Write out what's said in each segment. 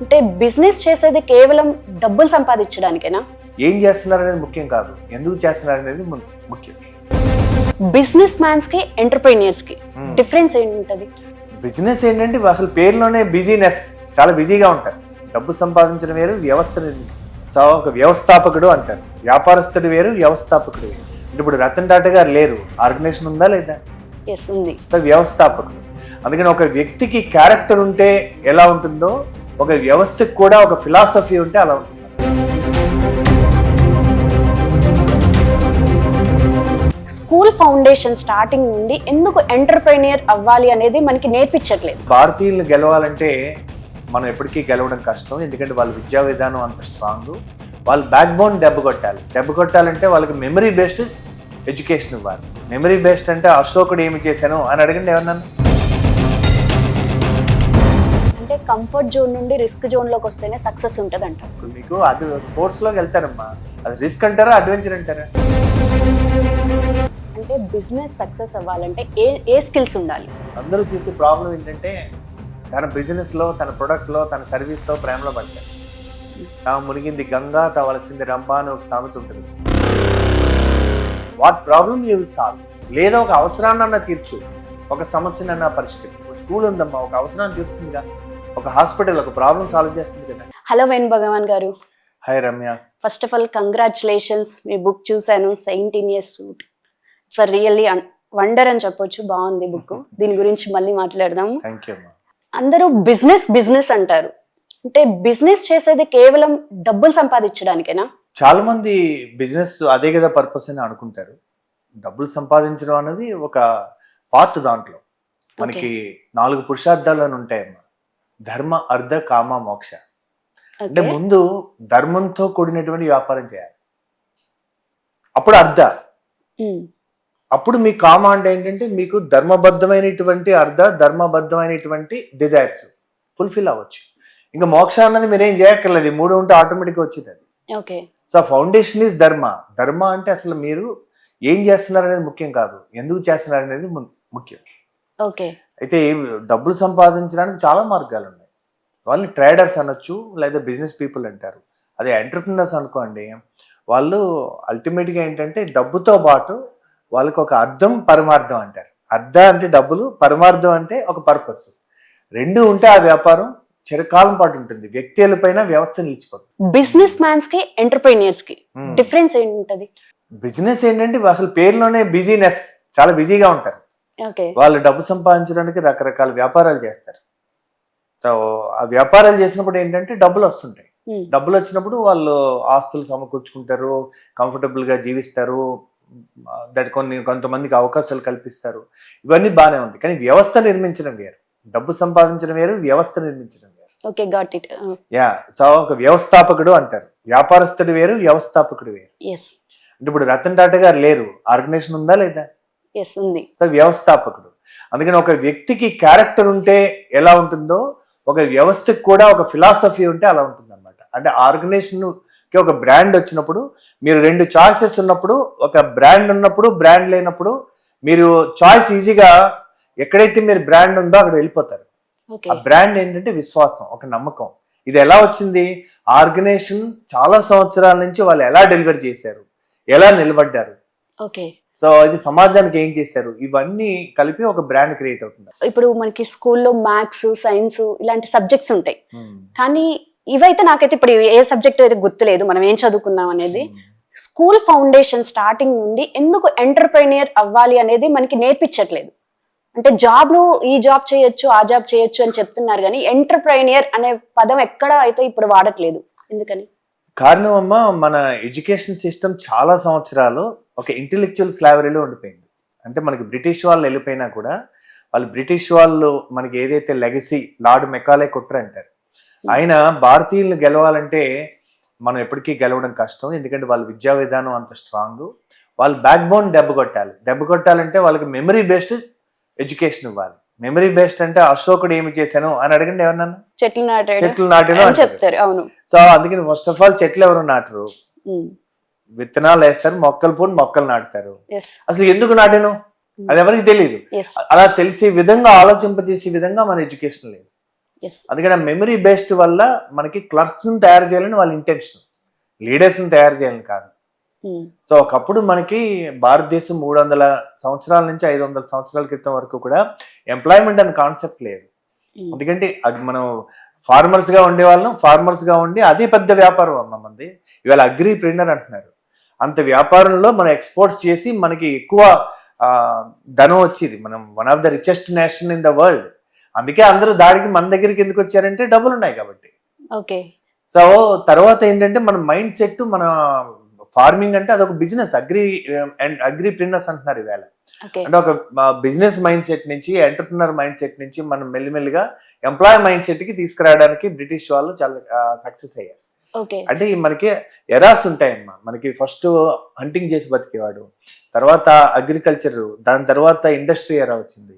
అంటే బిజినెస్ చేసేది కేవలం డబ్బులు సంపాదించడానికేనా? ఏం చేస్తున్నారు అనేది ముఖ్యం కాదు. ఎందుకు చేస్తున్నారు అనేది ముఖ్యం. బిజినెస్ మ్యాన్స్కి ఎంటర్ప్రీనియర్స్కి. డిఫరెన్స్ ఏంటది? బిజినెస్ ఏంటంటే అసలు పేరులోనే బిజీనెస్. చాలా బిజీగా ఉంటారు. డబ్బు సంపాదించడం వేరు వ్యవస్థ ఒక వ్యవస్థాపకుడు అంటారు. వ్యాపారస్తుడు వేరు వ్యవస్థాపకుడు వేరు. అంటే ఇప్పుడు రతన్ టాటా గారు లేరు. ఆర్గనైజేషన్ ఉందా లేదా? ఉంది. సో వ్యవస్థాపకుడు. అందుకని ఒక వ్యక్తికి క్యారెక్టర్ ఉంటే ఎలా ఉంటుందో ఒక వ్యవస్థకు కూడా ఒక ఫిలాసఫీ ఉంటే అలా ఉంటుంది. స్కూల్ ఫౌండేషన్ స్టార్టింగ్ నుండి ఎందుకు ఎంటర్ప్రీనియర్ అవ్వాలి అనేది మనకి నేర్పించట్లేదు. భారతీయులను గెలవాలంటే మనం ఎప్పటికీ గెలవడం కష్టం. ఎందుకంటే వాళ్ళ విద్యా విధానం అంత స్ట్రాంగ్. వాళ్ళ బ్యాక్ బోన్ దెబ్బ కొట్టాలి. దెబ్బ కొట్టాలంటే వాళ్ళకి మెమరీ బేస్డ్ ఎడ్యుకేషన్ ఇవ్వాలి. మెమరీ బేస్డ్ అంటే అశోకుడు ఏమి చేశాను అని అడగండి ఎవరన్నా కంఫర్ట్ జోన్ నుండి రిస్క్ జోన్లోకి వస్తేనే సక్సెస్ ఉంటుంది ఇప్పుడు మీకు అది స్పోర్ట్స్లోకి వెళ్తారమ్మా. అది రిస్క్ అంటారా అడ్వెంచర్ అంటారా? అంటే బిజినెస్ సక్సెస్ అవ్వాలంటే ఏ ఏ స్కిల్స్ ఉండాలి? అందరూ చూసే ప్రాబ్లం ఏంటంటే తన బిజినెస్లో తన ప్రొడక్ట్లో తన సర్వీస్తో ప్రేమలో పడతారు. తాము మునిగింది గంగా తవలసింది రంభ అని ఒక సామెత ఉంటుంది. What problem you will solve? లేదా ఒక అవసరాన్నన్నా తీర్చు. ఒక సమస్యనన్నా పరిష్కరించు స్కూల్ ఉందమ్మా ఒక అవసరాన్ని తీరుస్తుందిగా. ఒక హాస్పిటల్ ఒక ప్రాబ్లం సాల్వ్ చేస్తుంది కదా. హలో వేణు భగవాన్ గారు. Hi Ramya. First of all congratulations me book చూశాను seventeen years suit it's really wonder అని చెప్పొచ్చు బాగుంది బుక్ దీని గురించి మళ్ళీ మాట్లాడదాం అందరూ బిజినెస్ బిజినెస్ అంటారు. అంటే బిజినెస్ చేసేది కేవలం డబ్బులు సంపాదించడానికేనా? చాలా మంది బిజినెస్ అదే కదా పర్పస్ అని అనుకుంటారు. డబ్బులు సంపాదించడం అనేది ఒక పార్ట్ దాంట్లో. మనకి నాలుగు పురుషార్థాలు అని ఉంటాయమ్మా. ధర్మ అర్ధ కామ మోక్ష. అంటే ముందు ధర్మంతో కూడినటువంటి వ్యాపారం చేయాలి. అప్పుడు అర్ధ. అప్పుడు మీ కామ అంటే ఏంటంటే మీకు ధర్మబద్ధమైనటువంటి అర్ధ ధర్మబద్ధమైనటువంటి డిజైర్స్ ఫుల్ఫిల్ అవ్వచ్చు. ఇంకా మోక్ష అన్నది మీరేం చేయక్కర్లేదు. మూడు ఉంటే ఆటోమేటిక్గా వచ్చింది అది. ఓకే. సో ఫౌండేషన్ ఈజ్ ధర్మ. ధర్మ అంటే అసలు మీరు ఏం చేస్తున్నారు అనేది ముఖ్యం కాదు. ఎందుకు చేస్తున్నారు అనేది ముఖ్యం. ఓకే. అయితే డబ్బులు సంపాదించడానికి చాలా మార్గాలు ఉన్నాయి వాళ్ళని ట్రేడర్స్ అనొచ్చు లేదా బిజినెస్ పీపుల్ అంటారు. అదే ఎంటర్ప్రినర్స్ అనుకోండి వాళ్ళు అల్టిమేట్గా ఏంటంటే డబ్బుతో పాటు వాళ్ళకి ఒక అర్థం పరమార్థం అంటారు. అర్థ అంటే డబ్బులు పరమార్థం అంటే ఒక పర్పస్. రెండు ఉంటే ఆ వ్యాపారం చిరకాలం పాటు ఉంటుంది. వ్యక్తుల పైన వ్యవస్థ నిలిచిపోతుంది. బిజినెస్ మ్యాన్స్కి ఎంటర్ప్రీనియర్స్కి డిఫరెన్స్ ఏంటది? బిజినెస్ ఏంటంటే అసలు పేరులోనే బిజీనెస్. చాలా బిజీగా ఉంటారు. వాళ్ళు డబ్బు సంపాదించడానికి రకరకాల వ్యాపారాలు చేస్తారు. సో ఆ వ్యాపారాలు చేసినప్పుడు ఏంటంటే డబ్బులు వస్తుంటాయి. డబ్బులు వచ్చినప్పుడు వాళ్ళు ఆస్తులు సమకూర్చుకుంటారు comfortable గా జీవిస్తారు దట్ కొన్ని కొంతమందికి అవకాశాలు కల్పిస్తారు. ఇవన్నీ బాగానే ఉంది. కానీ వ్యవస్థ నిర్మించడం వేరు. డబ్బు సంపాదించడం వేరు వ్యవస్థ నిర్మించడం వేరు. Okay got it. Yeah so ఒక వ్యవస్థాపకుడు అంటారు. వ్యాపారస్తుడు వేరు వ్యవస్థాపకుడు వేరు. అంటే ఇప్పుడు రతన్ టాటా గారు లేరు. ఆర్గనైజేషన్ ఉందా లేదా? ఎస్ ఉంది. సో వ్యవస్థాపకుడు. అందుకని ఒక వ్యక్తికి క్యారెక్టర్ ఉంటే ఎలా ఉంటుందో ఒక వ్యవస్థకు కూడా ఒక ఫిలాసఫీ ఉంటే అలా ఉంటుంది అనమాట అంటే ఆర్గనైజేషన్కి ఒక బ్రాండ్ వచ్చినప్పుడు మీరు రెండు చాయిసెస్ ఉన్నప్పుడు ఒక బ్రాండ్ ఉన్నప్పుడు బ్రాండ్ లేనప్పుడు మీరు చాయిస్ ఈజీగా ఎక్కడైతే మీరు బ్రాండ్ ఉందో అక్కడ వెళ్ళిపోతారు. ఆ బ్రాండ్ ఏంటంటే విశ్వాసం ఒక నమ్మకం. ఇది ఎలా వచ్చింది? ఆర్గనైజేషన్ చాలా సంవత్సరాల నుంచి వాళ్ళు ఎలా డెలివర్ చేశారు? ఎలా నిలబడ్డారు? ఓకే సో ఇది సమాజానికి ఏం చేశారు? ఇవన్నీ కలిపి ఒక బ్రాండ్ క్రియేట్ అవుతుంది. ఇప్పుడు మనకి స్కూల్లో మ్యాథ్స్ సైన్స్ ఇలాంటి సబ్జెక్ట్స్ ఉంటాయి. కానీ ఇవైతే నాకైతే ఇప్పుడు ఏ సబ్జెక్ట్ అయితే గుర్తులేదు మనం ఏం చదువుకున్నాం అనేది. స్కూల్ ఫౌండేషన్ స్టార్టింగ్ నుండి ఎందుకు ఎంటర్ప్రైనియర్ అవ్వాలి అనేది మనకి నేర్పించట్లేదు. అంటే జాబ్ను ఈ జాబ్ చేయొచ్చు ఆ జాబ్ చేయొచ్చు అని చెప్తున్నారు కానీ ఎంటర్ప్రైనియర్ అనే పదం ఎక్కడ అయితే ఇప్పుడు వాడట్లేదు. ఎందుకని? కారణం అమ్మ మన ఎడ్యుకేషన్ సిస్టమ్ చాలా సంవత్సరాలు ఒక ఇంటెలెక్చువల్ స్లావరీలో ఉండిపోయింది. అంటే మనకి బ్రిటిష్ వాళ్ళు వెళ్ళిపోయినా కూడా వాళ్ళు బ్రిటిష్ వాళ్ళు మనకి ఏదైతే లెగసీ లార్డ్ మెకాలే కుట్ర అంటారు ఆయన భారతీయులను గెలవాలంటే మనం ఎప్పటికీ గెలవడం కష్టం. ఎందుకంటే వాళ్ళ విద్యా విధానం అంత స్ట్రాంగ్. వాళ్ళు బ్యాక్ బోన్ దెబ్బ కొట్టాలి. దెబ్బ కొట్టాలంటే వాళ్ళకి మెమరీ బేస్డ్ ఎడ్యుకేషన్ ఇవ్వాలి. మెమరీ బేస్డ్ అంటే అశోకుడు ఏమి చేశాను అని అడగండి ఎవరన్నా చెట్లు నాటాడు చెట్లు నాటిన అని చెప్తారు అవును. సో అందుకని ఫస్ట్ ఆఫ్ ఆల్ చెట్లు ఎవరు నాటరు? విత్తనాలు వేస్తారు మొక్కలు పోని మొక్కలు నాటుతారు. అసలు ఎందుకు నాటాను? అది ఎవరికి తెలియదు అలా తెలిసే విధంగా ఆలోచింపజేసే విధంగా మన ఎడ్యుకేషన్ లేదు. అందుకని మెమరీ బేస్డ్ వల్ల మనకి క్లర్క్స్ తయారు చేయాలని వాళ్ళ ఇంటెన్షన్ లీడర్స్ తయారు చేయాలని కాదు. సో ఒకప్పుడు మనకి భారతదేశం మూడు వందల సంవత్సరాల నుంచి ఐదు వందల సంవత్సరాల క్రితం వరకు కూడా ఎంప్లాయ్మెంట్ అనే కాన్సెప్ట్ లేదు. ఎందుకంటే అది మనం ఫార్మర్స్గా ఉండేవాళ్ళం ఫార్మర్స్గా ఉండి అదే పెద్ద వ్యాపారం అమ్మ మంది ఇవాళ అగ్రి ప్రింటర్ అంటున్నారు. అంత వ్యాపారంలో మనం ఎక్స్పోర్ట్స్ చేసి మనకి ఎక్కువ ధనం వచ్చేది. మనం one of the richest nation in the world అందుకే అందరూ దాడికి మన దగ్గరికి ఎందుకు వచ్చారంటే డబ్బులు ఉన్నాయి కాబట్టి. ఓకే. సో తర్వాత ఏంటంటే మన మైండ్ సెట్ మన ఫార్మింగ్ అంటే అదొక business agri and agripreneurs అంటున్నారు ఈవేళ. అంటే ఒక బిజినెస్ మైండ్ సెట్ నుంచి ఎంటర్ప్రినర్ మైండ్ సెట్ నుంచి మనం మెల్లిమెల్లిగా ఎంప్లాయ్ మైండ్ సెట్కి తీసుకురావడానికి బ్రిటిష్ వాళ్ళు చాలా సక్సెస్ అయ్యారు. అంటే మనకి ఎరాస్ ఉంటాయమ్మా. మనకి ఫస్ట్ హంటింగ్ చేసి బతికేవాడు తర్వాత అగ్రికల్చర్ దాని తర్వాత ఇండస్ట్రీ ఎరా వచ్చింది.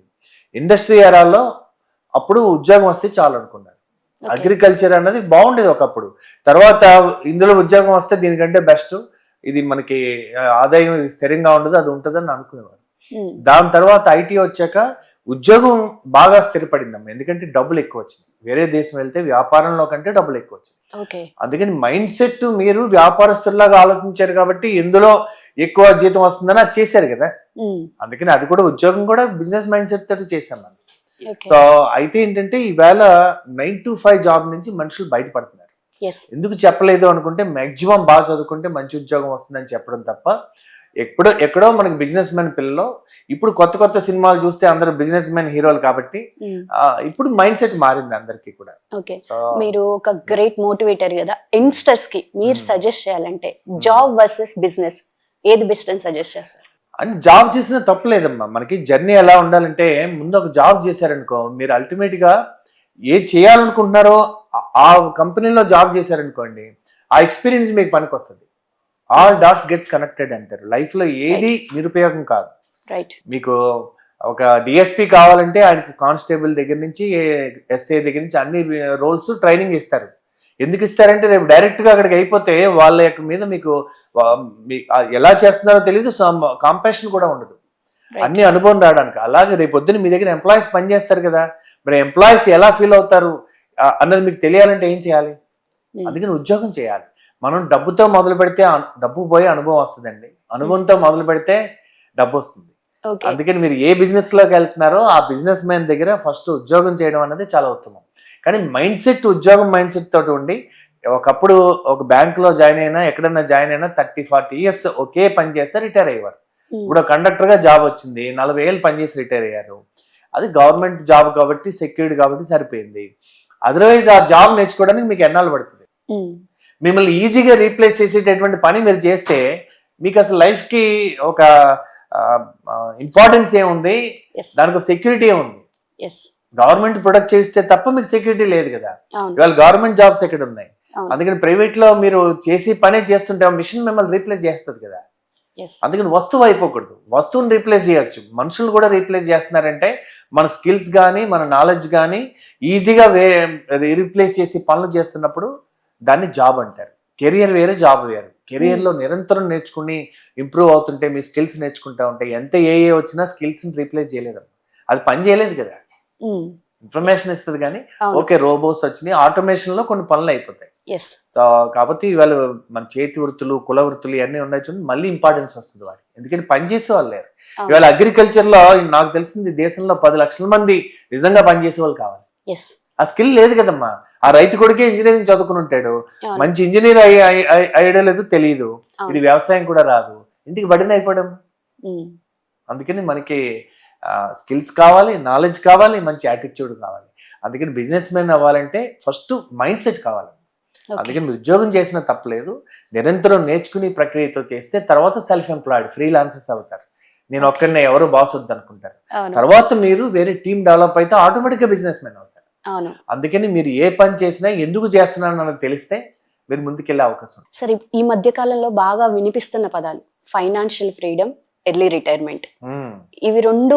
ఇండస్ట్రీ ఎరాలో అప్పుడు ఉద్యోగం వస్తే చాలు అనుకున్నారు. అగ్రికల్చర్ అన్నది బాగుండేది ఒకప్పుడు. తర్వాత ఇందులో ఉద్యోగం వస్తే దీనికంటే బెస్ట్. ఇది మనకి ఆదాయం ఇది స్థిరంగా ఉండదు అది ఉంటుందని అనుకునేవారు. దాని తర్వాత ఐటీ వచ్చాక ఉద్యోగం బాగా స్థిరపడిందమ్మా. ఎందుకంటే డబ్బులు ఎక్కువ వచ్చింది వేరే దేశం వెళ్తే వ్యాపారంలో కంటే డబ్బులు ఎక్కువ వచ్చింది అందుకని మైండ్ సెట్ మీరు వ్యాపారస్తుల్లాగా ఆలోచించారు కాబట్టి ఎందులో ఎక్కువ జీతం వస్తుందని అది చేశారు కదా. అందుకని అది కూడా ఉద్యోగం కూడా బిజినెస్ మైండ్ సెట్ తోటి చేశాం మనం. ఓకే. సో అయితే ఏంటంటే ఈవేళ నైన్ టు ఫైవ్ జాబ్ నుంచి మనుషులు బయటపడుతున్నారు. ఎందుకు చెప్పలేదు అనుకుంటే మాక్సిమం బాగా చదువుకుంటే మంచి ఉద్యోగం వస్తుందని చెప్పడం తప్ప ఎప్పుడో ఎక్కడో మనకి బిజినెస్ మ్యాన్ పిల్లలు ఇప్పుడు కొత్త కొత్త సినిమాలు చూస్తే అందరూ బిజినెస్ మ్యాన్ హీరోలు కాబట్టి Hmm. ఆ, ఇప్పుడు మైండ్ సెట్ మారింది అందరికీ కూడా. ఓకే మీరు ఒక గ్రేట్ మోటివేటర్ కదా. యంగ్స్టర్స్కి మీరు Hmm. సజెస్ట్ చేయాలంటే జాబ్ వర్సెస్ బిజినెస్ ఏది బెస్ట్ అని సజెస్ట్ చేస్తారు? అండ్ జాబ్ చేసిన తప్పలేదమ్మా మనకి జర్నీ ఎలా ఉండాలంటే ముందు ఒక జాబ్ చేశారనుకో మీరు అల్టిమేట్గా ఏ చేయాలనుకుంటున్నారో ఆ- కంపెనీలో జాబ్ చేశారనుకోండి ఆ ఎక్స్పీరియన్స్ మీకు పనికి వస్తుంది ఆల్ డాట్స్ గెట్స్ కనెక్టెడ్ అంటారు. లైఫ్లో ఏది నిరుపయోగం కాదు. రైట్ మీకు ఒక డిఎస్పి కావాలంటే ఆయనకి కానిస్టేబుల్ దగ్గర నుంచి ఎస్ఐ దగ్గర నుంచి అన్ని రోల్స్ ట్రైనింగ్ ఇస్తారు. ఎందుకు ఇస్తారంటే రేపు డైరెక్ట్గా అక్కడికి అయిపోతే వాళ్ళ యొక్క మీద మీకు ఎలా చేస్తున్నారో తెలియదు కాంపాషన్ కూడా ఉండదు. అన్ని అనుభవం రావడానికి. అలాగే రేపు పొద్దున్న మీ దగ్గర ఎంప్లాయీస్ పనిచేస్తారు కదా. మరి ఎంప్లాయీస్ ఎలా ఫీల్ అవుతారు? అన్నది మీకు తెలియాలంటే ఏం చేయాలి? అందుకని ఉద్యోగం చేయాలి. మనం డబ్బుతో మొదలు పెడితే డబ్బు పోయి అనుభవం వస్తుందండి. అనుభవంతో మొదలు పెడితే డబ్బు వస్తుంది. అందుకని మీరు ఏ బిజినెస్లోకి వెళ్తున్నారో ఆ బిజినెస్ మ్యాన్ దగ్గర ఫస్ట్ ఉద్యోగం చేయడం అనేది చాలా ఉత్తమం. కానీ మైండ్ సెట్ ఉద్యోగం మైండ్ సెట్ తోటి ఉండి ఒకప్పుడు ఒక బ్యాంక్లో జాయిన్ అయినా ఎక్కడన్నా జాయిన్ అయినా థర్టీ ఫార్టీ ఇయర్స్ ఒకే పని చేస్తే రిటైర్ అయ్యేవారు. ఇప్పుడు కండక్టర్గా జాబ్ వచ్చింది నలభై ఏళ్ళు పనిచేసి రిటైర్ అయ్యారు. అది గవర్నమెంట్ జాబ్ కాబట్టి సెక్యూర్డ్ కాబట్టి సరిపోయింది. అదర్వైజ్ ఆ జాబ్ నేర్చుకోవడానికి మీకు ఎన్నాళ్ళు పడుతుంది? మిమ్మల్ని ఈజీగా రీప్లేస్ చేసేటటువంటి పని మీరు చేస్తే మీకు అసలు లైఫ్కి ఒక ఇంపార్టెన్స్ ఏముంది దానికి సెక్యూరిటీ ఉంది? గవర్నమెంట్ ప్రొడక్ట్ చేస్తే తప్ప మీకు సెక్యూరిటీ లేదు కదా. ఇవాళ గవర్నమెంట్ జాబ్స్ ఎక్కడ ఉన్నాయి అందుకని ప్రైవేట్లో మీరు చేసి పనే చేస్తుంటే మిషన్ మిమ్మల్ని రీప్లేస్ చేస్తుంది కదా. అందుకని వస్తువు అయిపోకూడదు వస్తువుని రీప్లేస్ చేయొచ్చు. మనుషులు కూడా రీప్లేస్ చేస్తున్నారంటే మన స్కిల్స్ కానీ మన నాలెడ్జ్ కానీ ఈజీగా వే రీప్లేస్ చేసి పనులు చేస్తున్నప్పుడు దాన్ని జాబ్ అంటారు. కెరియర్ వేరే జాబ్ వేరు. కెరియర్లో నిరంతరం నేర్చుకుని ఇంప్రూవ్ అవుతుంటే మీ స్కిల్స్ నేర్చుకుంటా ఉంటే ఎంత ఏ ఏ వచ్చినా స్కిల్స్ని రీప్లేస్ చేయలేదు అది పని చేయలేదు కదా. ఇన్ఫర్మేషన్ ఇస్తుంది కానీ. ఓకే రోబోస్ వచ్చినాయి. ఆటోమేషన్లో కొన్ని పనులు అయిపోతాయి. సో కాబట్టి ఇవాళ మన చేతి వృత్తులు కుల వృత్తులు ఇవన్నీ ఉన్నాయి చూడండి మళ్ళీ ఇంపార్టెన్స్ వస్తుంది వాడికి. ఎందుకంటే పని చేసే వాళ్ళు లేరు. ఇవాళ అగ్రికల్చర్లో నాకు తెలిసింది దేశంలో పది లక్షల మంది నిజంగా పనిచేసే వాళ్ళు కావాలి. ఆ స్కిల్ లేదు కదమ్మా. ఆ రైతు కొడుకే ఇంజనీరింగ్ చదువుకుని ఉంటాడు. మంచి ఇంజనీర్ అయ్యడం లేదు తెలియదు. ఇది వ్యవసాయం కూడా రాదు. ఇంటికి బడిన అయిపోవడం. అందుకని మనకి స్కిల్స్ కావాలి నాలెడ్జ్ కావాలి మంచి యాటిట్యూడ్ కావాలి. అందుకని బిజినెస్ మ్యాన్ అవ్వాలంటే ఫస్ట్ మైండ్ సెట్ కావాలి. అందుకని మీరు ఉద్యోగం చేసిన తప్పలేదు నిరంతరం నేర్చుకుని ప్రక్రియతో చేస్తే తర్వాత సెల్ఫ్ ఎంప్లాయిడ్ ఫ్రీలాన్సెస్ అవుతారు. నేను. ఒక్కరినే ఎవరు బాస్ వద్దు అనుకుంటారు తర్వాత మీరు వేరే టీం డెవలప్ అయితే ఆటోమేటిక్గా బిజినెస్ మ్యాన్ అవుతారు. అందుకని మీరు ఏ పని చేసినా ఎందుకు చేస్తున్నాను తెలిస్తే మీరు ముందుకెళ్ళే అవకాశం. సరే ఈ మధ్య కాలంలో బాగా వినిపిస్తున్న పదాలు ఫైనాన్షియల్ ఫ్రీడమ్ ఎర్లీ రిటైర్మెంట్. ఇవి రెండు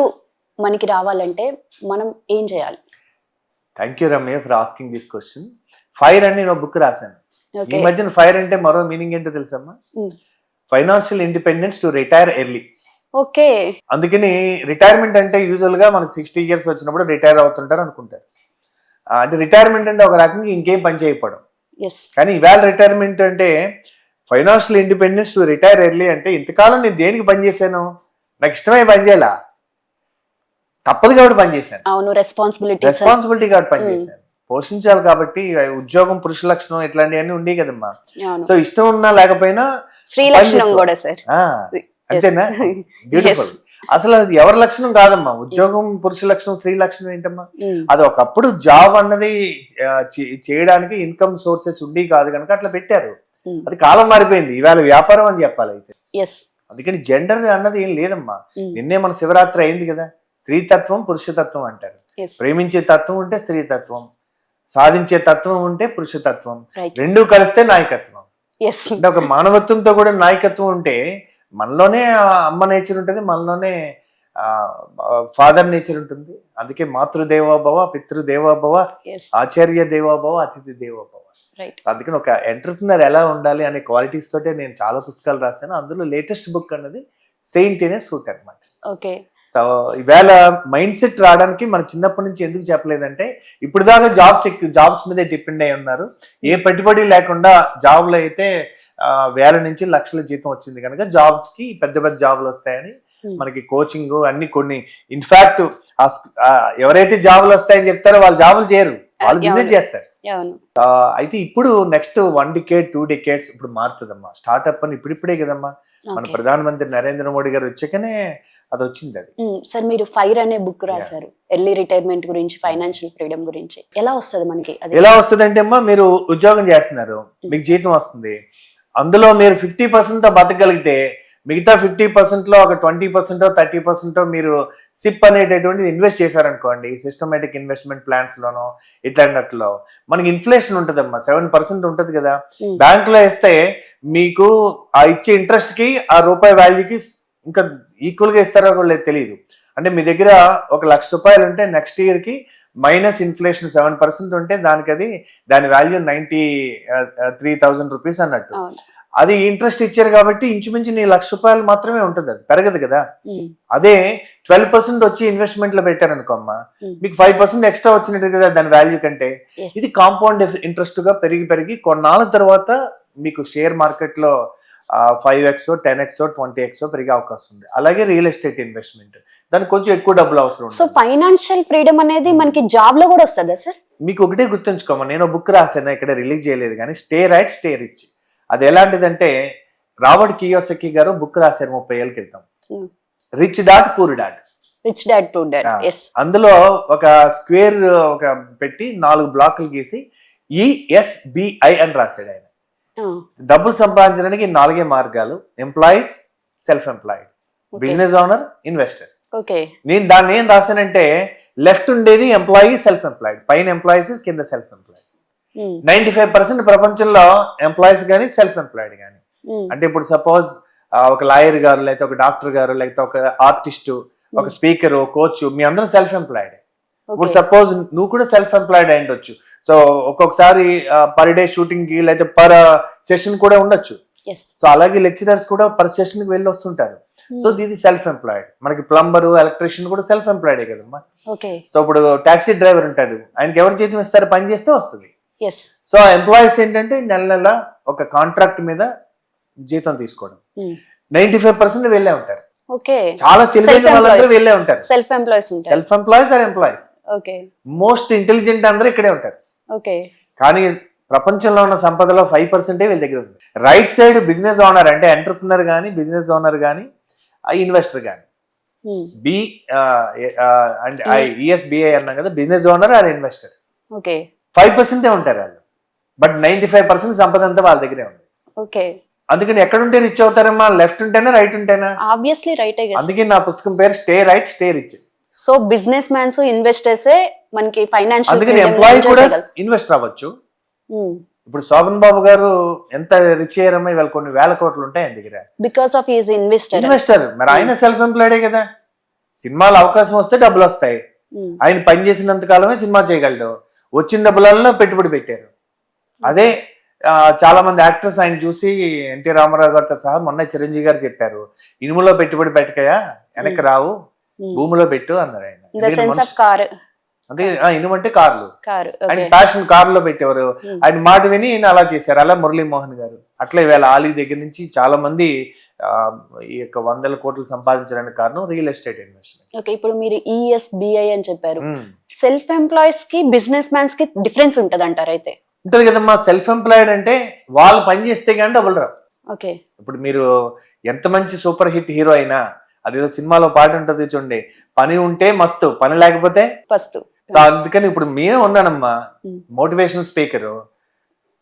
మనకి రావాలంటే మనం ఏం చేయాలి? Thank you Ramya for asking this question fire అని నేను బుక్ రాశాను. ఈ మధ్యన ఫైర్ అంటే మరో మీనింగ్ ఏంటో తెలుసమ్మా. Financial independence to retire early okay. అందుకని రిటైర్మెంట్ అంటే యూజువల్గా మనకి సిక్స్టీ ఇయర్స్ వచ్చినప్పుడు రిటైర్ అవుతుంటారు అనుకుంటారు. అంటే రిటైర్మెంట్ అంటే ఒక రకంగా ఇంకేం పని చేయకపోవడం. కానీ ఇవాళ రిటైర్మెంట్ అంటే financial independence to retire early అంటే ఇంతకాలం నేను దేనికి పని చేశాను? నాకు ఇష్టమై పని చేయాలా? తప్పదు కాబట్టి పని చేశాను. అవును రెస్పాన్సిబిలిటీస్ రెస్పాన్సిబిలిటీ కాబట్టి పని Mm. చేశాను. పోషించాలి కాబట్టి ఉద్యోగం పురుష లక్షణం ఇట్లాంటివన్నీ ఉండేవి కదమ్మా. సో ఇష్టం ఉన్నా లేకపోయినా స్త్రీ లక్షణం. కూడా సార్ అంతేనా? బ్యూటిఫుల్ అసలు అది ఎవరి లక్షణం కాదమ్మా? ఉద్యోగం పురుష లక్షణం స్త్రీ లక్షణం ఏంటమ్మా? అది ఒకప్పుడు జాబ్ అన్నది చేయడానికి ఇన్కమ్ సోర్సెస్ ఉండి కాదు కనుక అట్లా పెట్టారు. అది కాలం మారిపోయింది. ఇవాళ వ్యాపారం అని చెప్పాలి అయితే. అందుకని జెండర్ అన్నది ఏం లేదమ్మా. నిన్నే మన శివరాత్రి అయింది కదా. స్త్రీ తత్వం పురుషతత్వం అంటారు. ప్రేమించే తత్వం ఉంటే స్త్రీ తత్వం. సాధించే తత్వం ఉంటే పురుషతత్వం రెండూ కలిస్తే నాయకత్వం. అంటే ఒక మానవత్వంతో కూడా నాయకత్వం ఉంటే మనలోనే అమ్మ నేచర్ ఉంటుంది మనలోనే ఫాదర్ నేచర్ ఉంటుంది. అందుకే మాతృదేవోభవ పితృదేవోభవ ఆచార్య దేవోభవ అతిథి దేవోభవ. అందుకని ఒక ఎంటర్ప్రినర్ ఎలా ఉండాలి అనే క్వాలిటీస్ తోటే నేను చాలా పుస్తకాలు రాశాను. అందులో లేటెస్ట్ బుక్ అన్నది సెయింట్ అనే సూట్ అనమాట ఓకే సో ఈవేళ మైండ్ సెట్ రావడానికి మన చిన్నప్పటి నుంచి ఎందుకు చెప్పలేదంటే ఇప్పుడు దాకా జాబ్స్ ఎక్కువ జాబ్స్ మీదే డిపెండ్ అయి ఉన్నారు. ఏ పెట్టుబడి లేకుండా జాబ్లు అయితే వేల నుంచి లక్షల జీతం వచ్చింది కనుక జాబ్స్కి పెద్ద పెద్ద జాబ్లు వస్తాయని Hmm. మనకి కోచింగ్ అన్ని కొన్ని ఇన్ఫాక్ట్ ఎవరైతే జాబులు వస్తాయని చెప్తారో వాళ్ళు జాబులు చేయరు. వాళ్ళు. బిజినెస్ చేస్తారు. అవును. అయితే ఇప్పుడు next one decade two decades ఇప్పుడు మారుతుందమ్మా. స్టార్ట్అప్ అని ఇప్పుడిప్పుడే కదమ్మా. మన ప్రధానమంత్రి నరేంద్ర మోడీ గారు వచ్చాకనే అది. వచ్చింది అది సార్ మీరు ఫైర్ అనే బుక్ రాశారు. ఎర్లీ రిటైర్మెంట్ గురించి ఫైనాన్షియల్ ఫ్రీడమ్ గురించి. ఎలా వస్తుంది మనకి ఎలా వస్తుంది అంటే అమ్మా మీరు ఉద్యోగం చేస్తున్నారు. మీకు జీతం వస్తుంది. అందులో మీరు ఫిఫ్టీ పర్సెంట్ బతకగలిగితే మిగతా ఫిఫ్టీ పర్సెంట్లో ఒక ట్వంటీ పర్సెంట్ థర్టీ పర్సెంట్ మీరు సిప్ అనేటటువంటిది ఇన్వెస్ట్ చేశారనుకోండి సిస్టమేటిక్ ఇన్వెస్ట్మెంట్ ప్లాన్స్ లోనో ఇట్లాంటిలో మనకి ఇన్ఫ్లేషన్ ఉంటుందమ్మా సెవెన్ పర్సెంట్ ఉంటుంది కదా. Hmm. బ్యాంక్లో వేస్తే మీకు ఆ ఇచ్చే ఇంట్రెస్ట్కి ఆ రూపాయి వాల్యూకి ఇంకా ఈక్వల్గా ఇస్తారో కూడా లేదు తెలియదు అంటే మీ దగ్గర ఒక లక్ష రూపాయలు ఉంటే నెక్స్ట్ ఇయర్కి మైనస్ ఇన్ఫ్లేషన్ సెవెన్ పర్సెంట్ ఉంటే దానికి అది దాని value ninety three thousand rupees అన్నట్టు. అది ఇంట్రెస్ట్ ఇచ్చారు కాబట్టి ఇంచుమించు నీ లక్ష రూపాయలు మాత్రమే ఉంటుంది అది పెరగదు కదా. అదే ట్వెల్వ్ పర్సెంట్ వచ్చి ఇన్వెస్ట్మెంట్లో పెట్టారనుకో అమ్మా Hmm. మీకు ఫైవ్ పర్సెంట్ ఎక్స్ట్రా వచ్చినట్టు కదా దాని వాల్యూ కంటే. ఇది కాంపౌండ్ ఇంట్రెస్ట్గా పెరిగి పెరిగి కొన్నాళ్ళ తర్వాత మీకు షేర్ మార్కెట్లో five X ten X twenty X పెరిగే అవకాశం ఉంది. అలాగే రియల్ ఎస్టేట్ ఇన్వెస్ట్మెంట్ దానికి కొంచెం ఎక్కువ డబ్బులు అవసరం సో ఫైనాన్షియల్ ఫ్రీడమ్ అనేది మనకి జాబ్లో కూడా వస్తుందా సార్ మీకు ఒకటే గుర్తుంచుకోమా నేను బుక్ రాశాను ఇక్కడ రిలీజ్ చేయలేదు కానీ స్టే రైట్ స్టే రిచ్ అది ఎలాంటిదంటే రాబర్ట్ కియోసకి గారు బుక్ రాశారు ముప్పై ఏళ్ళ క్రితం. Hmm. Rich dot poor dot rich dad poor. Yes అందులో ఒక స్క్వేర్ ఒక పెట్టి నాలుగు బ్లాకులు గీసి E ఈఎస్బిఐ అని రాశాడు ఆయన. డబ్బులు సంపాదించడానికి నాలుగే మార్గాలు employees self employed business owner investor okay నేను దాన్ని ఏం రాశానంటే లెఫ్ట్ ఉండేది ఎంప్లాయీ సెల్ఫ్ ఎంప్లాయిడ్ పైన ఎంప్లాయీస్ కింద self employed Hmm. Ninety five percent ప్రపంచంలో ఎంప్లాయీస్ కానీ సెల్ఫ్ ఎంప్లాయిడ్ కానీ అంటే ఇప్పుడు సపోజ్ ఒక లాయర్ గారు లేకపోతే ఒక డాక్టర్ గారు లేకపోతే ఒక ఆర్టిస్ట్ ఒక స్పీకర్ కోచ్ మీ అందరూ సెల్ఫ్ ఎంప్లాయిడ్ ఇప్పుడు సపోజ్ నువ్వు కూడా సెల్ఫ్ ఎంప్లాయిడ్ అయి ఉండొచ్చు. సో ఒక్కొక్కసారి పర్ డే షూటింగ్కి లేకపోతే పర్ సెషన్ కూడా ఉండొచ్చు. సో అలాగే లెక్చరర్స్ కూడా పర్ సెషన్కి వెళ్ళి వస్తుంటారు. సో ఇది సెల్ఫ్ ఎంప్లాయిడ్ మనకి ప్లంబర్ ఎలక్ట్రీషియన్ కూడా సెల్ఫ్ ఎంప్లాయిడే కదమ్మా? సో ఇప్పుడు టాక్సీ డ్రైవర్ ఉంటాడు. ఆయనకి ఎవరు జీతం ఇస్తారు? పని చేస్తే వస్తుంది. సో ఎంప్లాయీస్ ఏంటంటే నెల నెల ఒక కాంట్రాక్ట్ మీద జీతం తీసుకోవడం. నైన్టీ ఫైవ్ పర్సెంట్ వెళ్ళే ఉంటారు. చాలా తెలివైన. వాళ్ళందరూ వెళ్ళే ఉంటారు. Self employees self employees are employees okay most intelligent అందరూ ఇక్కడే ఉంటారు. ఓకే కానీ ప్రపంచంలో ఉన్న సంపదలో ఫైవ్ పర్సెంటే వీళ్ళ దగ్గర ఉంది. రైట్ సైడ్ బిజినెస్ ఓనర్ అంటే ఎంటర్ప్రినర్ కానీ బిజినెస్ ఓనర్ కానీ ఇన్వెస్టర్ కానీ బి అండ్ ఈఎస్బిఐ అన్నాం కదా business owner or investor okay five పర్సెంటే ఉంటారు వాళ్ళు. బట్ నైన్టీ ఫైవ్ పర్సెంట్ సంపద అంతా వాళ్ళ దగ్గరే ఉంది. ఓకే. అందుకని ఎక్కడుంటే రిచ్ అవుతారమ్మా? లెఫ్ట్ ఉంటేనా రైట్ ఉంటేనా? ఆబ్వియస్లీ రైట్ అందుకే నా పుస్తకం పేరు stay right stay rich so business mans investors మనకి ఫైనాన్షియల్ అందుకని ఎంప్లాయీ కూడా ఇన్వెస్టర్ అవ్వచ్చు ఇప్పుడు శోభన్ బాబు గారు ఎంత రిచ్ అయ్యారమ్మా? ఇవాళ కొన్ని వేల కోట్లు ఉంటాయి ఆయన దగ్గర. Because of is investor investor మరి ఆయన సెల్ఫ్ ఎంప్లాయిడే కదా? సినిమాలు అవకాశం వస్తే డబ్బులు వస్తాయి. ఆయన పని చేసినంత కాలమే సినిమా చేయగలడు. వచ్చిన డబ్బులలో పెట్టుబడి పెట్టారు. అదే చాలా మంది యాక్టర్స్ ఆయన చూసి ఎన్టీ రామారావు గారితో సహా మొన్న చిరంజీవి గారు చెప్పారు ఇనుములో పెట్టుబడి పెట్టకయా? వెనక్కి రావు భూమిలో పెట్టు అన్నారు ఆయన. అంటే ఆ, ఇనుమంటే కార్లు. కారు ఆయన ప్యాషన్ కార్లో పెట్టేవారు. ఆయన మాట విని అలా చేశారు. అలా మురళీమోహన్ గారు. అట్లా ఇవాళ ఆలీ దగ్గర నుంచి చాలా మంది ఈ యొక్క వందల కోట్లు సంపాదించడానికి కారణం రియల్ ఎస్టేట్ ఇన్వెస్ట్మెంట్. ఓకే ఇప్పుడు మీరు E ఈఎస్బిఐ అని చెప్పారు. సెల్ఫ్ ఎంప్లాయీస్కి బిజినెస్ మ్యాన్స్కి డిఫరెన్స్ ఉంటది అంటారు అయితే? ఉంటుంది కదమ్మా సెల్ఫ్ ఎంప్లాయిడ్ అంటే వాళ్ళు పని చేస్తే కానీ డబ్బులు రావు ఓకే. ఇప్పుడు మీరు ఎంత మంచి సూపర్ హిట్ హీరో అయినా అదేదో సినిమాలో పాట ఉంటుంది చూడండి పని ఉంటే మస్తు పని లేకపోతే ఫస్ట్ సో అందుకని ఇప్పుడు మేమే ఉన్నానమ్మా. మోటివేషనల్ స్పీకర్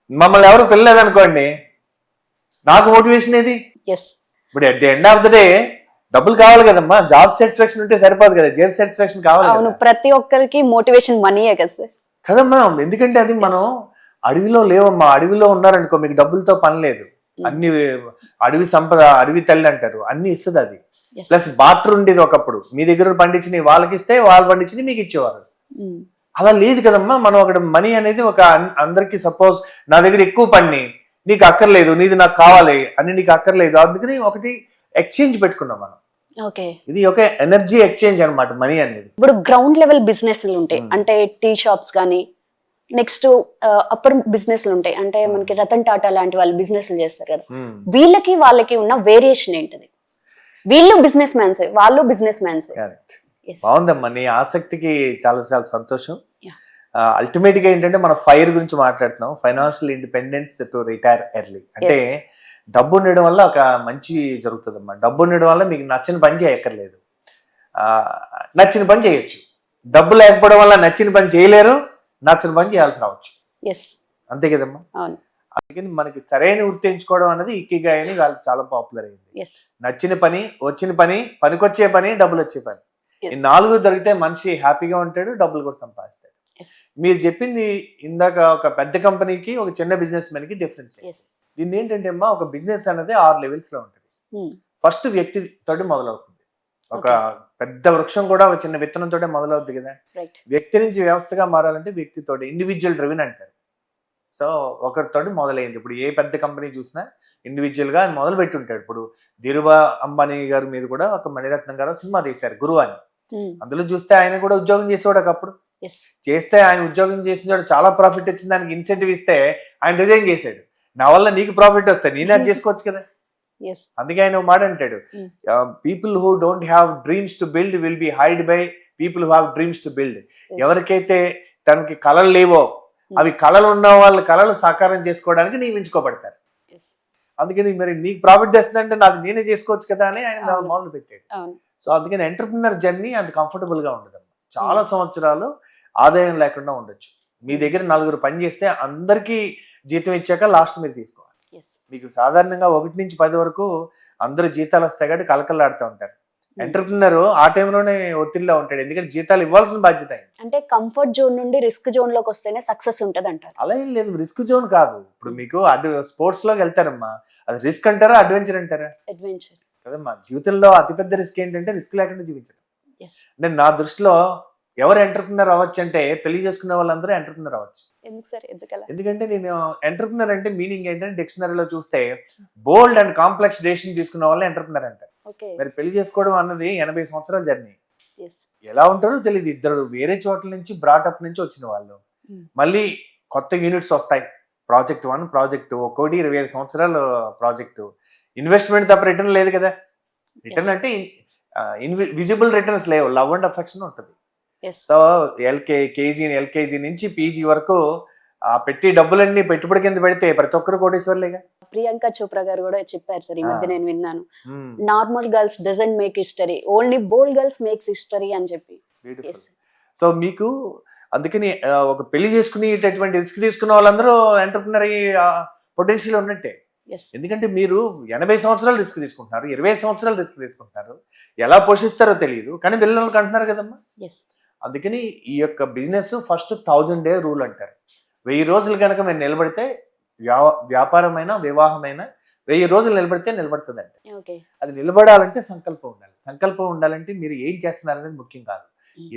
మమ్మల్ని ఎవరు పిల్లలేదనుకోండి నాకు మోటివేషన్ ఏది? ఎస్ ఇప్పుడు at the end of the day డబ్బులు కావాలి కదమ్మా. జాబ్ సాటిస్ఫాక్షన్ ఉంటే సరిపోదు కదా. జాబ్ సాటిస్ఫాక్షన్ కావాలి అవును. ప్రతి ఒక్కరికి మోటివేషన్ మనీయే కదా సార్. కదమ్మా ఎందుకంటే అది మనం అడవిలో లేవమ్మా. అడవిలో ఉన్నారనుకో మీకు డబ్బులతో పని లేదు. Hmm. అన్ని అడవి సంపద అడవి తల్లి అంటారు. అన్ని ఇస్తుంది అది. ప్లస్ బాటర్ ఉండేది ఒకప్పుడు. మీ దగ్గర పండించిన వాళ్ళకి ఇస్తే వాళ్ళు పండించిన మీకు ఇచ్చేవారు. అలా లేదు కదమ్మా. మనం అక్కడ మనీ అనేది ఒక అందరికి సపోజ్ నా దగ్గర ఎక్కువ పని నీకు అక్కర్లేదు నీది నాకు కావాలి అని నీకు అక్కర్లేదు. అందుకని ఒకటి ఎక్స్చేంజ్ పెట్టుకున్నాం మనం. ఓకే. ఇది ఒక ఎనర్జీ ఎక్స్చేంజ్ అన్నమాట మనీ అనేది. ఇప్పుడు గ్రౌండ్ లెవెల్ బిజినెస్లు ఉంటాయి. అంటే టీ షాప్స్ కానీ నెక్స్ట్ అప్పర్ బిజినెస్లు ఉంటాయి. అంటే మనకి రతన్ టాటా లాంటి వాళ్ళు బిజినెస్లు చేస్తారు కదా. Hmm. వీళ్ళకి వాళ్ళకి ఉన్న వేరియేషన్ ఏంటిది? వీళ్ళు బిజినెస్ మ్యాన్సే వాళ్ళు బిజినెస్ మ్యాన్సే. బాగుందమ్మా నీ ఆసక్తికి చాలా చాలా సంతోషం. Yeah. అల్టిమేట్గా ఏంటంటే మనం ఫైర్ గురించి మాట్లాడుతున్నాం. Financial independence to retire early అంటే. డబ్బు ఉండడం వల్ల ఒక మంచి జరుగుతుందమ్మా డబ్బు ఉండడం వల్ల మీకు నచ్చిన పని చేయక్కర్లేదు. నచ్చిన పని చేయొచ్చు. డబ్బు లేకపోవడం వల్ల నచ్చిన పని చేయలేరు. నచ్చిన పని చేయాల్సి రావచ్చు. అంతే కదమ్మా? అందుకని మనకి సరైన వృత్తి ఎంచుకోవడం అనేది ఇక్కిగా అని వాళ్ళు చాలా పాపులర్ అయింది. నచ్చిన పని వచ్చిన పని పనికొచ్చే పని డబ్బులు వచ్చే పని. ఈ నాలుగు దొరికితే మనిషి హ్యాపీగా ఉంటాడు డబ్బులు కూడా సంపాదిస్తాడు. మీరు చెప్పింది ఇందాక ఒక పెద్ద కంపెనీకి ఒక చిన్న బిజినెస్ మ్యాన్కి డిఫరెన్స్ దీన్ని ఏంటంటే అమ్మా ఒక బిజినెస్ అనేది ఆరు లెవెల్స్లో ఉంటుంది. Hmm. ఫస్ట్ వ్యక్తి తోటి మొదలవుతుంది. ఒక పెద్ద వృక్షం కూడా ఒక చిన్న విత్తనంతో మొదలవుతుంది కదా. వ్యక్తి నుంచి వ్యవస్థగా మారాలంటే వ్యక్తితోటి ఇండివిజువల్ డ్రివెన్ అంటారు. సో ఒకరితోటి మొదలైంది. ఇప్పుడు ఏ పెద్ద కంపెనీ చూసినా ఇండివిజువల్గా ఆయన మొదలు పెట్టి ఉంటాడు ఇప్పుడు ధీరుభా అంబానీ గారి మీద కూడా ఒక మణిరత్నం గారు సినిమా తీశారు గురువు అని అందులో చూస్తే ఆయన కూడా ఉద్యోగం చేసేవాడు ఒకప్పుడు. చేస్తే ఆయన ఉద్యోగం చేసిన చోట చాలా ప్రాఫిట్ వచ్చింది దానికి ఇన్సెంటివ్ ఇస్తే ఆయన రిజైన్ చేశాడు. నా వల్ల నీకు ప్రాఫిట్ వస్తాయి నేనే అది చేసుకోవచ్చు కదా. అందుకే ఆయన మాట అంటాడు Hmm. People who don't have dreams to build will be hired by people who have dreams to build ఎవరికైతే తనకి కళలు లేవో అవి కళలు ఉన్న వాళ్ళ కళలు సాకారం చేసుకోవడానికి నియమించుకోబడతారు. అందుకని మరి నీకు ప్రాఫిట్ తెస్తుందంటే నాది నేనే చేసుకోవచ్చు కదా అని ఆయన. మొదలు పెట్టాడు. సో అందుకని ఎంటర్ప్రినర్ జర్నీ అంత కంఫర్టబుల్గా ఉండదు. చాలా సంవత్సరాలు ఆదాయం లేకుండా ఉండొచ్చు. మీ దగ్గర నలుగురు పని చేస్తే అందరికీ జీతం ఇచ్చాక లాస్ట్ మీరు తీసుకోవాలి. మీకు సాధారణంగా ఒకటి నుంచి పది వరకు అందరూ జీతాలు వస్తాయి కాబట్టి కలకలాడుతూ ఉంటారు. ఎంటర్ప్రినర్ ఆ టైంలోనే ఒత్తిడిలో ఉంటాడు. ఎందుకంటే జీతాలు ఇవ్వాల్సిన బాధ్యత అంటే కంఫర్ట్ జోన్ నుండి రిస్క్ జోన్లోకి వస్తేనే సక్సెస్ ఉంటది అంటారు అలా ఏం లేదు. రిస్క్ జోన్ కాదు. ఇప్పుడు మీకు స్పోర్ట్స్లోకి వెళ్తారమ్మా. అది రిస్క్ అంటారా అడ్వెంచర్ అంటారా? అడ్వెంచర్ కదమ్మా. జీవితంలో అతిపెద్ద రిస్క్ ఏంటంటే రిస్క్ లేకుండా జీవించడం. అంటే నా దృష్టిలో ఎవరు ఎంటర్ప్రినర్ అవ్వచ్చు అంటే పెళ్ళి చేసుకునే వాళ్ళందరూ ఎంటర్ప్రినర్ అవ్వచ్చు. ఎందుకంటే నేను ఎంటర్ప్రినర్ అంటే మీనింగ్ ఏంటంటే డిక్షనరీలో చూస్తే బోల్డ్ అండ్ కాంప్లెక్స్ డెసిషన్ తీసుకున్న వాళ్ళే ఎంటర్ప్రినర్ అంటారు మరి పెళ్ళి చేసుకోవడం అన్నది ఎనభై సంవత్సరాల జర్నీ. ఎలా ఉంటారో తెలియదు ఇద్దరు వేరే చోట్ల నుంచి బ్రాటప్ నుంచి వచ్చిన వాళ్ళు. Hmm. మళ్ళీ కొత్త యూనిట్స్ వస్తాయి. ప్రాజెక్ట్ వన్ ప్రాజెక్ట్ ఒక్కోటి ఇరవై ఐదు సంవత్సరాలు ప్రాజెక్టు ఇన్వెస్ట్మెంట్ తప్ప రిటర్న్ లేదు కదా. రిటర్న్. అంటే విజిబుల్ రిటర్న్స్ లేవు. లవ్ అండ్ అఫెక్షన్ ఉంటుంది. So L K KG LKG నుంచి పీజీ వరకు ఆ పెట్టి డబ్బులన్నీ పెట్టుబడి కింద పెడితే ప్రతి ఒక్కరు కోటేశ్వర్లేగా? ప్రియాంక చోప్రా గారు కూడా చెప్పారు సార్ ఈ మధ్య. నేను విన్నాను. Normal girls doesn't make history only bold girls makes history అని చెప్పి. సో మీకు అందుకని ఒక పెళ్ళి చేసుకునేటటువంటి రిస్క్ తీసుకున్న వాళ్ళందరూ ఎంటర్ప్రినర్ పొటెన్షియల్ ఉన్నట్టే. ఎస్ ఎందుకంటే మీరు ఎనభై సంవత్సరాలు రిస్క్ తీసుకుంటున్నారు ఇరవై సంవత్సరాలు రిస్క్ తీసుకుంటున్నారు. ఎలా పోషిస్తారో తెలియదు కానీ పిల్లలకి అంటున్నారు కదమ్మా? అందుకని ఈ యొక్క business first thousand day rule అంటారు. వెయ్యి రోజులు కనుక మీరు నిలబడితే వ్యా వ్యాపారమైన వివాహమైన వెయ్యి రోజులు నిలబడితే నిలబడుతుంది అంటే అది నిలబడాలంటే సంకల్పం ఉండాలి. సంకల్పం ఉండాలంటే మీరు ఏం చేస్తున్నారనేది ముఖ్యం కాదు.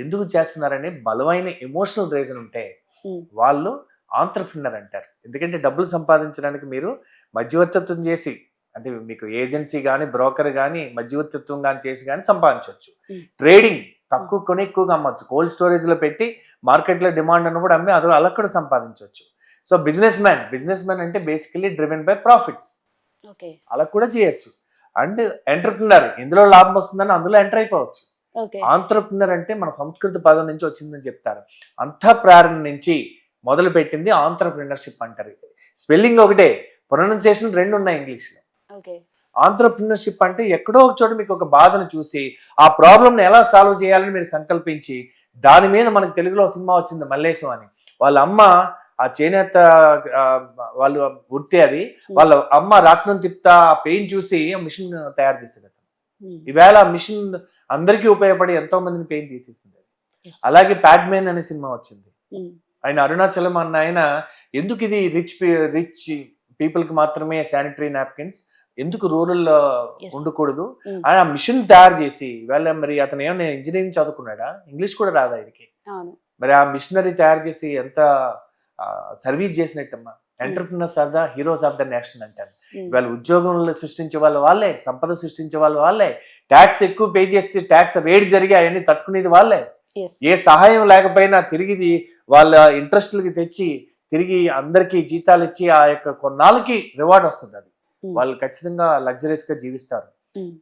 ఎందుకు చేస్తున్నారనే బలమైన ఎమోషనల్ రీజన్ ఉంటే. వాళ్ళు ఆంటర్ప్రినర్ అంటారు. ఎందుకంటే డబ్బులు సంపాదించడానికి మీరు మధ్యవర్తిత్వం చేసి అంటే మీకు ఏజెన్సీ కానీ బ్రోకర్ కానీ మధ్యవర్తిత్వం కానీ చేసి కానీ సంపాదించవచ్చు. ట్రేడింగ్ తక్కువ కొని ఎక్కువగా అమ్మొచ్చు. కోల్డ్ స్టోరేజ్లో పెట్టి మార్కెట్లో డిమాండ్ ఉన్నప్పుడు అమ్మి అది అలా కూడా సంపాదించవచ్చు so business man business man అంటే బేసికలీ డ్రివెన్ బై ప్రాఫిట్స్. అలా కూడా చేయొచ్చు. అండ్ ఎంటర్ప్రినర్ ఇందులో లాభం వస్తుందని అందులో ఎంటర్ అయిపోవచ్చు. ఆంటర్ప్రినర్ అంటే మన సంస్కృత పదం నుంచి వచ్చిందని చెప్తారు. అంతఃప్రేరణ నుంచి మొదలు పెట్టింది ఆంటర్ప్రినర్షిప్ అంటారు. స్పెల్లింగ్ ఒకటే ప్రొనౌన్సియేషన్ రెండు ఉన్నాయి ఇంగ్లీష్లో ఓకే. ఆంటర్ప్రినర్షిప్ అంటే ఎక్కడో ఒక చోట మీకు ఒక బాధను చూసి ఆ ప్రాబ్లమ్ని ఎలా సాల్వ్ చేయాలని మీరు సంకల్పించి దాని మీద మనకు తెలుగులో సినిమా వచ్చింది మల్లేశం అని. వాళ్ళ అమ్మ ఆ చేనేత వాళ్ళు వృత్తి అది. వాళ్ళ అమ్మ రాట్నం తిప్తా ఆ పెయిన్ చూసి మిషన్ తయారు చేసేది. ఈవేళ ఆ మిషన్ అందరికీ ఉపయోగపడి ఎంతో మందిని పెయిన్ తీసేసింది అలాగే ప్యాడ్మెన్ అనే సినిమా వచ్చింది. ఆయన అరుణాచలం అన్న ఆయన ఎందుకు ఇది రిచ్ రిచ్ పీపుల్కి మాత్రమే శానిటరీ నాప్కిన్స్? ఎందుకు రూరల్. ఉండకూడదు? Mm. ఆయన మిషన్ తయారు చేసి ఇవాళ మరి అతను ఏమైనా ఇంజనీరింగ్ చదువుకున్నాడా? ఇంగ్లీష్ కూడా రాదా ఆయనకి మరి ఆ మిషనరీ తయారు చేసి ఎంత service చేసినట్టమ్మా? Entrepreneurs are the heroes of the nation అంటారు. Mm. ఇవాళ ఉద్యోగంలో సృష్టించే వాళ్ళు వాళ్ళే సంపద సృష్టించే వాళ్ళు వాళ్ళే. ట్యాక్స్ ఎక్కువ పే చేస్తే ట్యాక్స్ రేట్ జరిగి అవన్నీ తట్టుకునేది వాళ్ళే. ఏ సహాయం లేకపోయినా తిరిగి వాళ్ళ ఇంట్రెస్ట్లకి తెచ్చి తిరిగి అందరికీ జీతాలు ఇచ్చి ఆ యొక్క కొన్నాళ్ళకి రివార్డ్ వస్తుంది అది. వాళ్ళు ఖచ్చితంగా లగ్జరీస్గా జీవిస్తారు.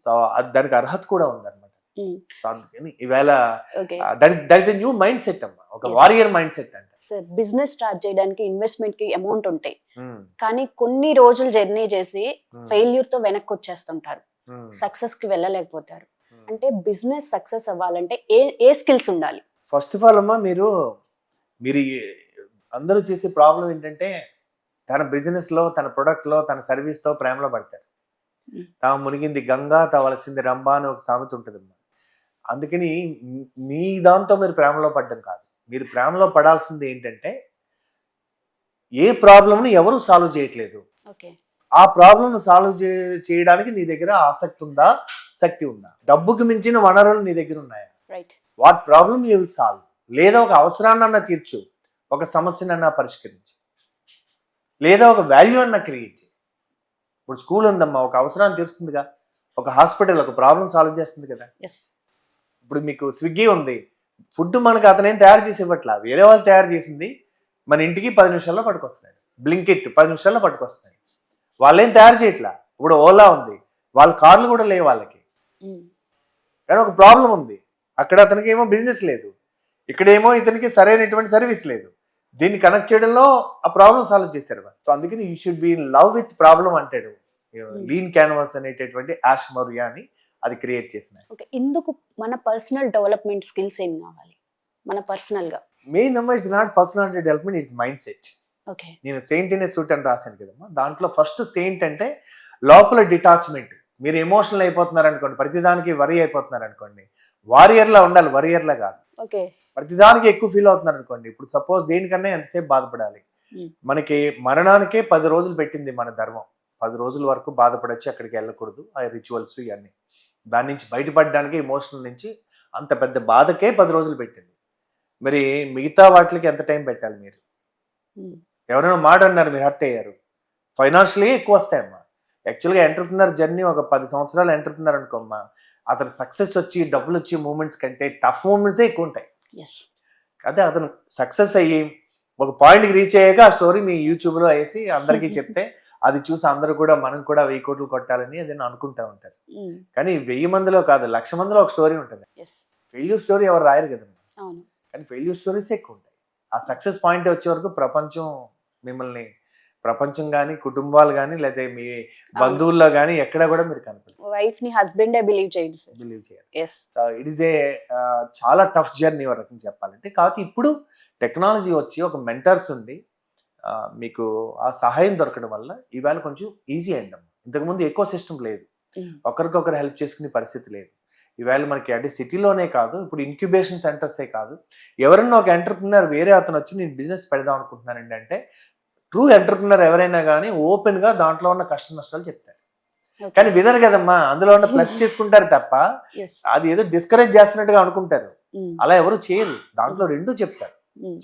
సో దానికి అర్హత కూడా ఉందన్నమాట. సో అందుకని ఈవేళ okay. That is a new mindset అమ్మా. ఒక. వారియర్ మైండ్ సెట్ అంటే. సార్ బిజినెస్ స్టార్ట్ చేయడానికి ఇన్వెస్ట్మెంట్కి అమౌంట్ ఉంటాయి. కానీ కొన్ని రోజులు జర్నీ చేసి ఫెయిల్యూర్తో వెనక్కి వచ్చేస్తుంటారు సక్సెస్కి వెళ్ళలేకపోతారు. అంటే బిజినెస్ సక్సెస్ అవ్వాలంటే ఏ ఏ స్కిల్స్ ఉండాలి? ఫస్ట్ ఆఫ్ ఆల్ అమ్మా మీరు మీరు అందరూ చేసే ప్రాబ్లం ఏంటంటే తన బిజినెస్లో తన ప్రొడక్ట్లో తన సర్వీస్తో ప్రేమలో పడతారు. తాము మునిగింది గంగా తవలసింది రంభ అని ఒక సామెత ఉంటుందమ్మా అందుకని మీ- దాంతో మీరు ప్రేమలో పడ్డం కాదు. మీరు ప్రేమలో పడాల్సింది ఏంటంటే ఏ ప్రాబ్లంని ఎవరు సాల్వ్ చేయట్లేదు. ఆ ప్రాబ్లం సాల్వ్ చేయడానికి నీ దగ్గర ఆసక్తి ఉందా? శక్తి ఉందా? డబ్బుకి మించిన వనరులు నీ దగ్గర ఉన్నాయా? What problem you will solve లేదా ఒక అవసరాన్నన్నా తీర్చు. ఒక సమస్యనన్నా పరిష్కరించు. లేదా ఒక వాల్యూ అన్న క్రియేట్ చేయి. ఇప్పుడు స్కూల్ ఉందమ్మా ఒక అవసరాన్ని తీరుస్తుందిగా. ఒక హాస్పిటల్ ఒక ప్రాబ్లం సాల్వ్ చేస్తుంది కదా. ఎస్ ఇప్పుడు మీకు స్విగ్గీ ఉంది. ఫుడ్ మనకు అతనేం తయారు చేసి ఇవ్వట్లా? వేరే వాళ్ళు తయారు చేసింది మన ఇంటికి పది నిమిషాల్లో పట్టుకొస్తున్నాడు. బ్లింకిట్ పది నిమిషాల్లో పట్టుకొస్తున్నాడు. వాళ్ళేం తయారు చేయట్లా? ఇప్పుడు ఓలా ఉంది. వాళ్ళ కార్లు కూడా లేవు వాళ్ళకి. కానీ ఒక ప్రాబ్లం ఉంది. అక్కడ అతనికి ఏమో బిజినెస్ లేదు. ఇక్కడేమో ఇతనికి సరైనటువంటి సర్వీస్ లేదు. దీన్ని కనెక్ట్ చేయడంలో ఆ ప్రాబ్లం సాల్వ్ చేశారు సో అందుకని you should be in love with problem అంటాడు. లీన్ క్యాన్వాస్ అనేటటువంటి యాష్ మరియా అని అది క్రియేట్ చేసిన ఓకే ఇందుకు మన పర్సనల్ డెవలప్మెంట్ స్కిల్స్ ఏం కావాలి? మన పర్సనల్గా. Main number it's not personality development it's mindset okay నేను సెయింట్ ఇన్ సూట్ అని రాశాను కదమ్మా. దాంట్లో ఫస్ట్ సెయింట్ అంటే లోపల డిటాచ్మెంట్ మీరు ఎమోషనల్ అయిపోతున్నారు అనుకోండి ప్రతిదానికి వరి అయిపోతున్నారు అనుకోండి. వారియర్లా ఉండాలి వరియర్లా కాదు. ఓకే ప్రతిదానికి ఎక్కువ ఫీల్ అవుతున్నారు అనుకోండి. ఇప్పుడు సపోజ్ దేనికన్నా ఎంతసేపు బాధపడాలి. మనకి మరణానికే పది రోజులు పెట్టింది మన ధర్మం. పది రోజుల వరకు బాధపడొచ్చు అక్కడికి వెళ్ళకూడదు ఆ రిచువల్స్ ఇవన్నీ. దాని నుంచి బయటపడడానికి ఎమోషనల్ నుంచి అంత పెద్ద బాధకే పది రోజులు పెట్టింది. మరి మిగతా వాటికి ఎంత టైం పెట్టాలి మీరు? ఎవరైనా మాట అన్నారు మీరు హర్ట్ అయ్యారు. ఫైనాన్షియలీ ఎక్కువ వస్తాయమ్మా. యాక్చువల్గా ఎంటర్ప్రినర్ జర్నీ ఒక పది సంవత్సరాలు ఎంటర్ప్రినర్ అనుకోమ్మా. అతను సక్సెస్ వచ్చి డబ్బులు వచ్చే మూమెంట్స్ కంటే టఫ్ మూమెంట్సే ఎక్కువ ఉంటాయి అదే అతను సక్సెస్ అయ్యి ఒక పాయింట్కి రీచ్ అయ్యాక ఆ స్టోరీ మీ యూట్యూబ్లో వేసి అందరికీ చెప్తే అది చూసి అందరూ కూడా మనం కూడా వెయ్యి కోట్లు కొట్టాలని అది అనుకుంటా ఉంటారు. కానీ వెయ్యి మందిలో కాదు లక్ష మందిలో ఒక స్టోరీ ఉంటుంది. ఫెయిల్యూర్ స్టోరీ ఎవరు రాయరు అవును. కానీ ఫెయిల్యూర్ స్టోరీస్ ఎక్కువ ఉంటాయి. ఆ సక్సెస్ పాయింట్ వచ్చే వరకు ప్రపంచం మిమ్మల్ని ప్రపంచం కానీ కుటుంబాలు కానీ లేదా మీ బంధువుల్లో కానీ ఎక్కడ కూడా మీరు కనపడదు వైఫ్ని హస్బెండ్ బిలీవ్ చేయండి సార్. బిలీవ్ చేయాలి. సో ఇట్ ఈస్ ఏ చాలా టఫ్ జర్నీ వరకు చెప్పాలంటే. కాకపోతే ఇప్పుడు టెక్నాలజీ వచ్చి ఒక మెంటర్స్ ఉండి మీకు ఆ సహాయం దొరకడం వల్ల ఈవేళ కొంచెం ఈజీ అయిందమ్మా ఇంతకుముందు ఎక్కువ సిస్టమ్ లేదు. ఒకరికొకరు హెల్ప్ చేసుకునే పరిస్థితి లేదు. ఈవేళ మనకి అంటే సిటీలోనే కాదు ఇప్పుడు ఇంక్యుబేషన్ సెంటర్సే కాదు. ఎవరన్నా ఒక ఎంటర్ప్రినర్ వేరే అతను వచ్చి నేను బిజినెస్ పెడదాం అనుకుంటున్నానండి అంటే ట్రూ ఎంటర్ప్రినర్ ఎవరైనా కానీ ఓపెన్గా దాంట్లో ఉన్న కష్ట నష్టాలు చెప్తారు. కానీ వినరు కదమ్మా అందులో ఉన్న ప్లస్ తీసుకుంటారు తప్ప అది ఏదో డిస్కరేజ్ చేస్తున్నట్టుగా అనుకుంటారు. అలా ఎవరు చేయరు. దాంట్లో రెండు చెప్తారు.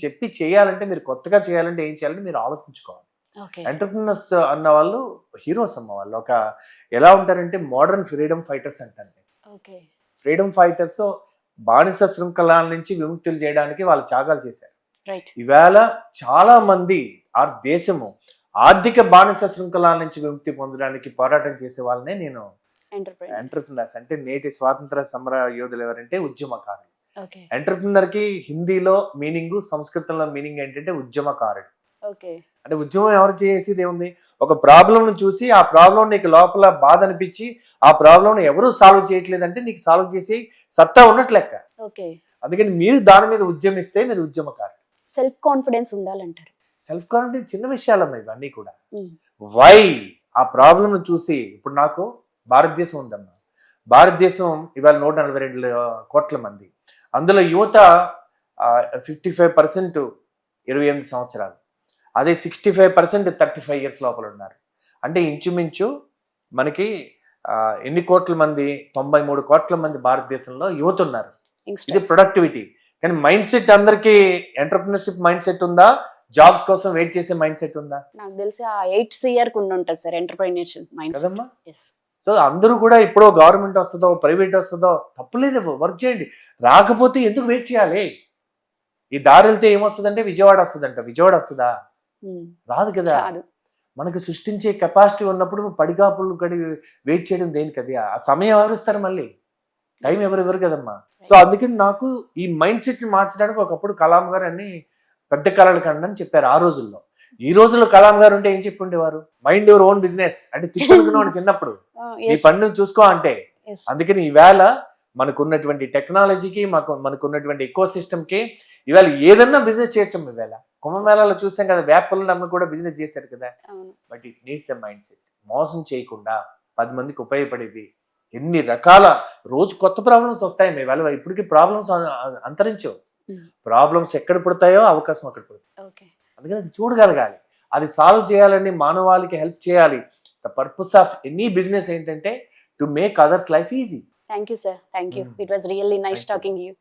చెప్పి చేయాలంటే మీరు కొత్తగా చేయాలంటే ఏం చేయాలంటే మీరు ఆలోచించుకోవాలి. ఎంటర్ప్రినర్స్ అన్న వాళ్ళు హీరోస్ అమ్మ వాళ్ళు. ఒక ఎలా ఉంటారంటే మోడర్న్ ఫ్రీడమ్ ఫైటర్స్ అంటే ఫ్రీడమ్ ఫైటర్స్ బానిస శృంఖలాల నుంచి విముక్తులు చేయడానికి వాళ్ళు త్యాగాలు చేశారు. ఈవేళ చాలా మంది ఆ దేశము ఆర్థిక బానిస శృంఖలాల నుంచి విముక్తి పొందడానికి పోరాటం చేసే వాళ్ళనే నేను ఎంటర్ప్రినర్స్ అంటే నేటి స్వాతంత్ర సమర యోధులు ఎవరంటే ఉద్యమకారులు. ఎంటర్ప్రినర్కి హిందీలో మీనింగ్ సంస్కృతంలో మీనింగ్ ఏంటంటే ఉద్యమకారుడు. ఓకే అంటే ఉద్యమం ఎవరు చేసేది ఏముంది? ఒక ప్రాబ్లం ను చూసి ఆ ప్రాబ్లం నీకు లోపల బాధ అనిపించి ఆ ప్రాబ్లం ఎవరు సాల్వ్ చేయట్లేదంటే నీకు సాల్వ్ చేసి సత్తా ఉన్నట్లు లెక్క. ఓకే అందుకని మీరు దాని మీద ఉద్యమిస్తే మీరు ఉద్యమకారు సెల్ఫ్ కాన్ఫిడెన్స్ ఉండాలంటారు. సెల్ఫ్ కాన్ఫిడెన్స్ చిన్న విషయాలమ్మా ఇవన్నీ కూడా. వై ఆ ప్రాబ్లం చూసి ఇప్పుడు నాకు భారతదేశం ఉందమ్మా. భారతదేశం ఇవాళ నూట నలభై రెండు కోట్ల మంది. అందులో యువత ఫిఫ్టీ ఫైవ్ పర్సెంట్ ఇరవై ఎనిమిది సంవత్సరాలు. అదే sixty five percent thirty five years లోపల ఉన్నారు. అంటే ఇంచుమించు మనకి ఎన్ని కోట్ల మంది తొంభై మూడు కోట్ల మంది భారతదేశంలో యువత ఉన్నారు. ఇది ప్రొడక్టివిటీ కానీ మైండ్ సెట్ అందరికి ఎంటర్ప్రినర్షిప్ మైండ్ సెట్ ఉందా? జాబ్స్ కోసం వెయిట్ చేసే మైండ్ సెట్ ఉందా? నాకు తెలిసి ఆ ఎయిట్ ఇయర్ కుండి ఉంటుంది సార్ ఎంటర్ప్రైనర్షిప్ మైండ్ కదమ్మా? ఎస్ సో అందరూ కూడా ఇప్పుడు గవర్నమెంట్ వస్తుందో ప్రైవేట్ వస్తుందో తప్పులేదు వర్క్ చేయండి. రాకపోతే ఎందుకు వెయిట్ చేయాలి? ఈ దారి వెళ్తే ఏమొస్తుందంటే విజయవాడ వస్తుందంట. విజయవాడ వస్తుందా? రాదు కదా. మనకు సృష్టించే కెపాసిటీ ఉన్నప్పుడు పడిగాపులు గడి వెయిట్ చేయడం దేనికి అది? ఆ సమయం ఎవరిస్తారు మళ్ళీ? టైం ఎవరు ఇవ్వరు కదమ్మా. సో అందుకని నాకు ఈ మైండ్ సెట్ని మార్చడానికి ఒకప్పుడు కలాం గారు అన్ని పెద్ద కళలు కండి అని చెప్పారు ఆ రోజుల్లో. ఈ రోజుల్లో కలాం గారు ఉంటే ఏం చెప్పి ఉండేవారు మైండ్ యువర్ ఓన్ బిజినెస్ అంటే తిప్పుకునేవాడు చిన్నప్పుడు. నీ పని నువ్వు చూసుకో అంటే. అందుకని ఈవేళ మనకున్నటువంటి టెక్నాలజీకి మాకు మనకున్నటువంటి ఎకో కి ఇవాళ ఏదన్నా బిజినెస్ చేయొచ్చు ఈవేళ. కుంభమేళాలో చూసాం కదా వేపలు నమ్మ కూడా బిజినెస్ చేశారు కదా. But it needs a mindset మోసం చేయకుండా పది మందికి ఉపయోగపడేది ఎన్ని రకాల రోజు కొత్త ప్రాబ్లమ్స్ వస్తాయి మీ వేళ ఇప్పటికీ ప్రాబ్లమ్స్ అంతరించవు. ప్రాబ్లమ్స్ ఎక్కడ పుడతాయో అవకాశం అక్కడ పుడతాయి ఓకే అందుకని అది చూడగలగాలి. అది సాల్వ్ చేయాలని మానవాళికి హెల్ప్ చేయాలి. The purpose of any business ఏంటంటే to make others life easy thank you sir thank you. It was really nice. Talking you